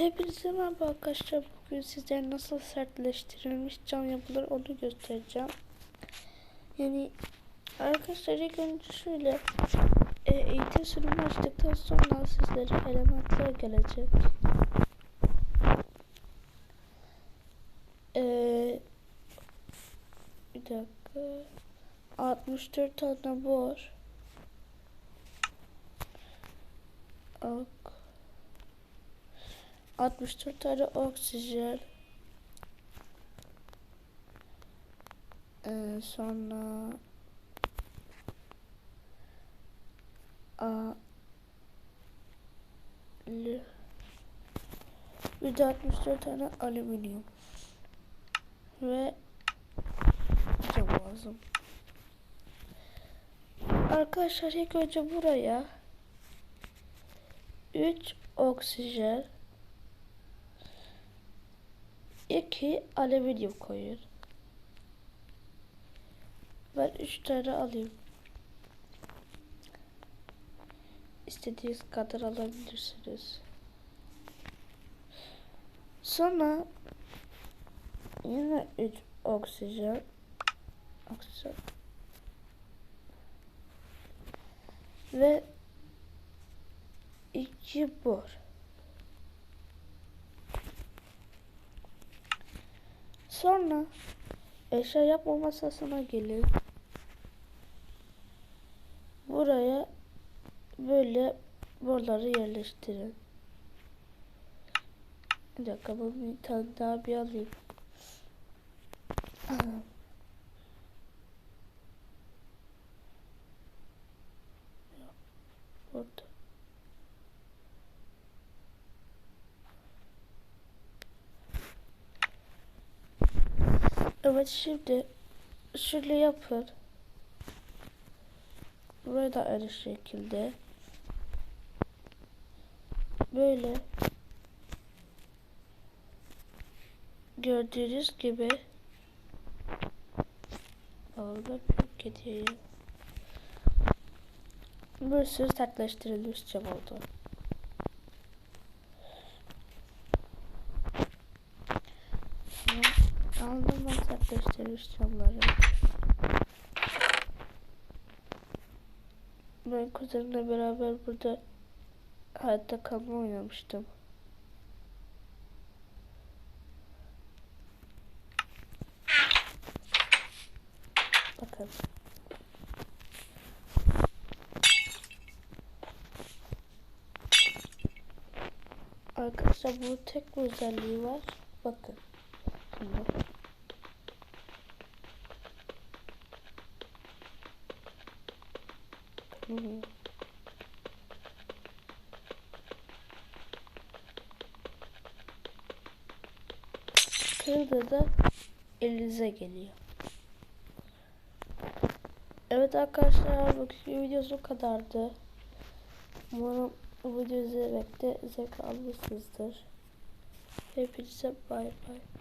Hepinize merhaba arkadaşlar. Bugün sizlere nasıl sertleştirilmiş cam yapılır onu göstereceğim. Yani arkadaşlar ilk önce şöyle e, eğitim sürümü açtıktan sonra sizlere elementler gelecek. E, bir dakika. 64 tane bor. Ok. 64 tane oksijen. Ee, sonra A L bir de 64 tane alüminyum ve cam lazım. Arkadaşlar ilk önce buraya 3 oksijen 2 alüminyum koyun. Ben 3 tane alayım. İstediğiniz kadar alabilirsiniz. Sonra yine 3 oksijen oksijen ve 2 bor. Sonra eşya yapma masasına gelin. Buraya böyle borları yerleştirin. Bir dakika bu bir tane daha bir alayım. Evet şimdi şöyle yapın. Burayı da aynı şekilde. Böyle. Gördüğünüz gibi. Büyük kediye. Bir sürü sertleştirilmiş cam oldu. Aldım ben sertleştirilmiş camları. Ben kuzenimle beraber burada hayatta kalma oynamıştım. Bakın. Arkadaşlar bu tek özelliği var. Bakın. Şimdi. Kırıldı da elinize geliyor. Evet arkadaşlar bugünkü videosu bu kadardı. Umarım bu videoyu izlemekte zevk almışsınızdır. Hepinize bay bay.